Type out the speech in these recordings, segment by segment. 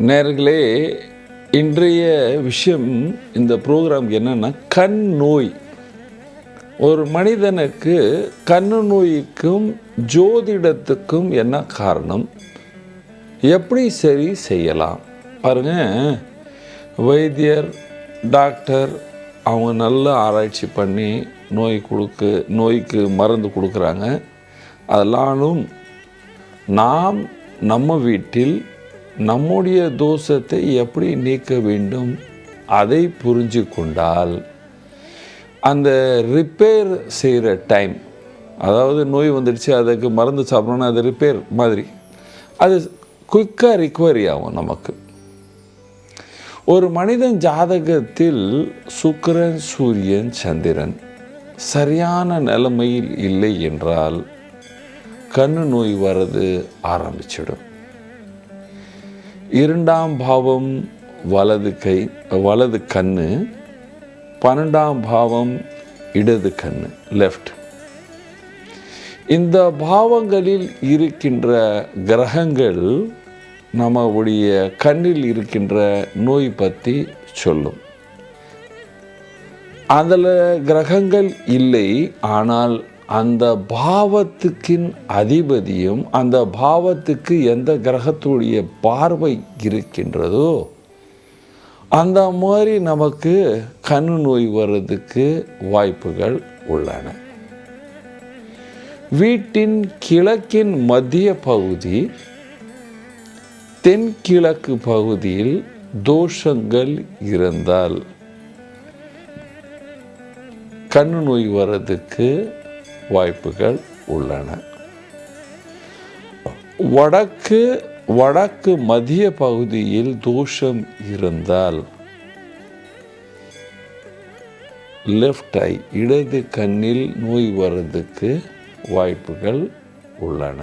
நேர்களே இன்றைய விஷயம் இந்த ப்ரோக்ராம் என்னன்னா கண் நோய். ஒரு மனிதனுக்கு கண்ணு நோய்க்கும் ஜோதிடத்துக்கும் என்ன காரணம்? எப்படி சரி செய்யலாம்? பாருங்க வைத்தியர் டாக்டர் அவங்க நல்ல ஆராய்ச்சி பண்ணி நோய் கொடுக்கு நோய்க்கு மருந்து கொடுக்குறாங்க. அதெல்லாலும் நாம் நம்ம வீட்டில் நம்முடைய தோஷத்தை எப்படி நீக்க வேண்டும்? அதை புரிஞ்சு கொண்டால் அந்த ரிப்பேர் செய்கிற டைம் அதாவது நோய் வந்துடுச்சு அதுக்கு மருந்து சாப்பிடணும்னா அது ரிப்பேர் மாதிரி அது குயிக்காக ரிக்கவரி ஆகும் நமக்கு. ஒரு மனிதன் ஜாதகத்தில் சுக்கிரன் சூரியன் சந்திரன் சரியான நிலைமையில் இல்லை என்றால் கண்ணு நோய் வர்றது ஆரம்பிச்சிடும். இரண்டாம் பாவம் வலது கை வலது கண்ணு பன்னெண்டாம் பாவம் இடது கண்ணு லெஃப்ட் இந்த பாவங்களில் இருக்கின்ற கிரகங்கள் நம்முடைய கண்ணில் இருக்கின்ற நோய் பற்றி சொல்லும். அதில் கிரகங்கள் இல்லை ஆனால் அந்த பாவத்துக்கின் அதிபதியும் அந்த பாவத்துக்கு எந்த கிரகத்துடைய பார்வை இருக்கின்றதோ அந்த மாதிரி நமக்கு கண் நோய் வர்றதுக்கு வாய்ப்புகள் உள்ளன. வீட்டின் கிழக்கின் மத்திய பகுதி தென்கிழக்கு பகுதியில் தோஷங்கள் இருந்தால் கண்ணு நோய் வர்றதுக்கு வாய்ப்புகள் உள்ளன. வடக்கு வடக்கு மத்திய பகுதியில் தோஷம் இருந்தால் லெஃப்ட் ஐ இடது கண்ணில் நோய் வர்றதுக்கு வாய்ப்புகள் உள்ளன.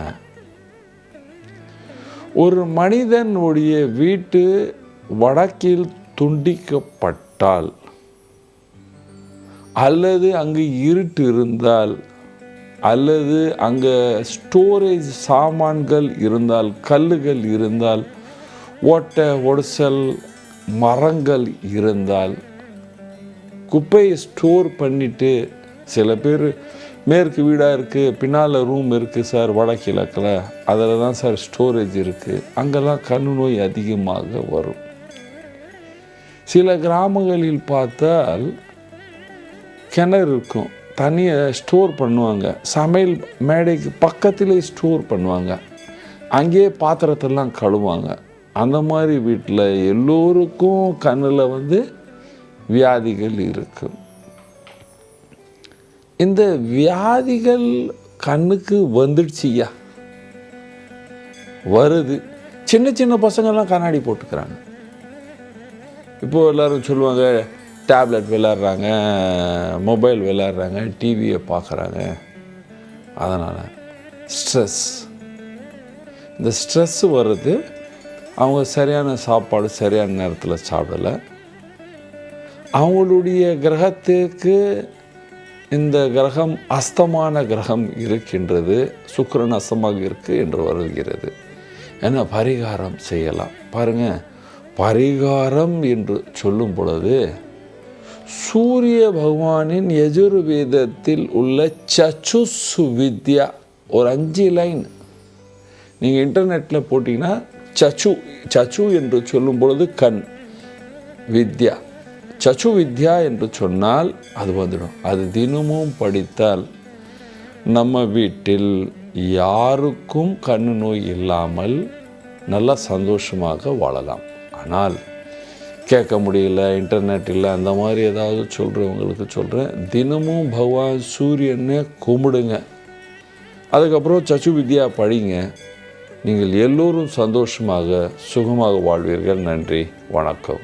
ஒரு மனிதனுடைய வீட்டு வடக்கில் துண்டிக்கப்பட்டால் அல்லது அங்கு இருட்டு இருந்தால் அல்லது அங்கே ஸ்டோரேஜ் சாமான்கள் இருந்தால் கல்லுகள் இருந்தால் ஓட்டை ஒடிசல் மரங்கள் இருந்தால் குப்பையை ஸ்டோர் பண்ணிட்டு சில பேர் மேற்கு வீடாக இருக்குது பின்னால் ரூம் இருக்குது சார் வடகிழக்கில். அதில் தான் சார் ஸ்டோரேஜ் இருக்குது அங்கெல்லாம் கண் நோய் அதிகமாக வரும். சில கிராமங்களில் பார்த்தால் கிணறு இருக்கும். தண்ணியை ஸ்டோர் பண்ணுவாங்க. சமையல் மேடைக்கு பக்கத்திலே ஸ்டோர் பண்ணுவாங்க. அங்கேயே பாத்திரத்தெல்லாம் கழுவாங்க அந்த மாதிரி வீட்டில் எல்லோருக்கும் கண்ணில் வந்து வியாதிகள் இருக்கும். இந்த வியாதிகள் கண்ணுக்கு வந்துடுச்சியா வருது. சின்ன சின்ன பசங்கள்லாம் கண்ணாடி போட்டுக்கிறாங்க. இப்போது எல்லோரும் சொல்லுவாங்க டேப்லெட் விளாட்றாங்க மொபைல் விளாட்றாங்க டிவியை பார்க்குறாங்க. அதனால் ஸ்ட்ரெஸ். இந்த ஸ்ட்ரெஸ் வர்றது அவங்க சரியான சாப்பாடு சரியான நேரத்தில் சாப்பிடலை. அவங்களுடைய கிரகத்துக்கு இந்த கிரகம் அஸ்தமான கிரகம் இருக்கின்றது. சுக்கிரன் அஸ்தமாக இருக்குது என்று வருகிறது. என்ன பரிகாரம் செய்யலாம்? பாருங்க. பரிகாரம் என்று சொல்லும் பொழுது சூரிய பகவானின் எஜுர்வேதத்தில் உள்ள சச்சுசு வித்யா ஒரு அஞ்சு லைன். நீங்கள் இன்டர்நெட்டில் போட்டிங்கன்னா சச்சு சச்சு என்று சொல்லும் பொழுது கண் வித்யா. சச்சு வித்யா என்று சொன்னால் அது வந்துடும். அது தினமும் படித்தால் நம்ம வீட்டில் யாருக்கும் கண் நோய் இல்லாமல் நல்லா சந்தோஷமாக வாழலாம். ஆனால் கேட்க முடியல இன்டர்நெட் இல்லை அந்த மாதிரி ஏதாவது சொல்கிறவங்களுக்கு சொல்கிறேன் தினமும் பகவான் சூரியனை கும்பிடுங்க. அதுக்கப்புறம் சச்சு வித்யா படிங்க. நீங்கள் எல்லோரும் சந்தோஷமாக சுகமாக வாழ்வீர்கள். நன்றி வணக்கம்.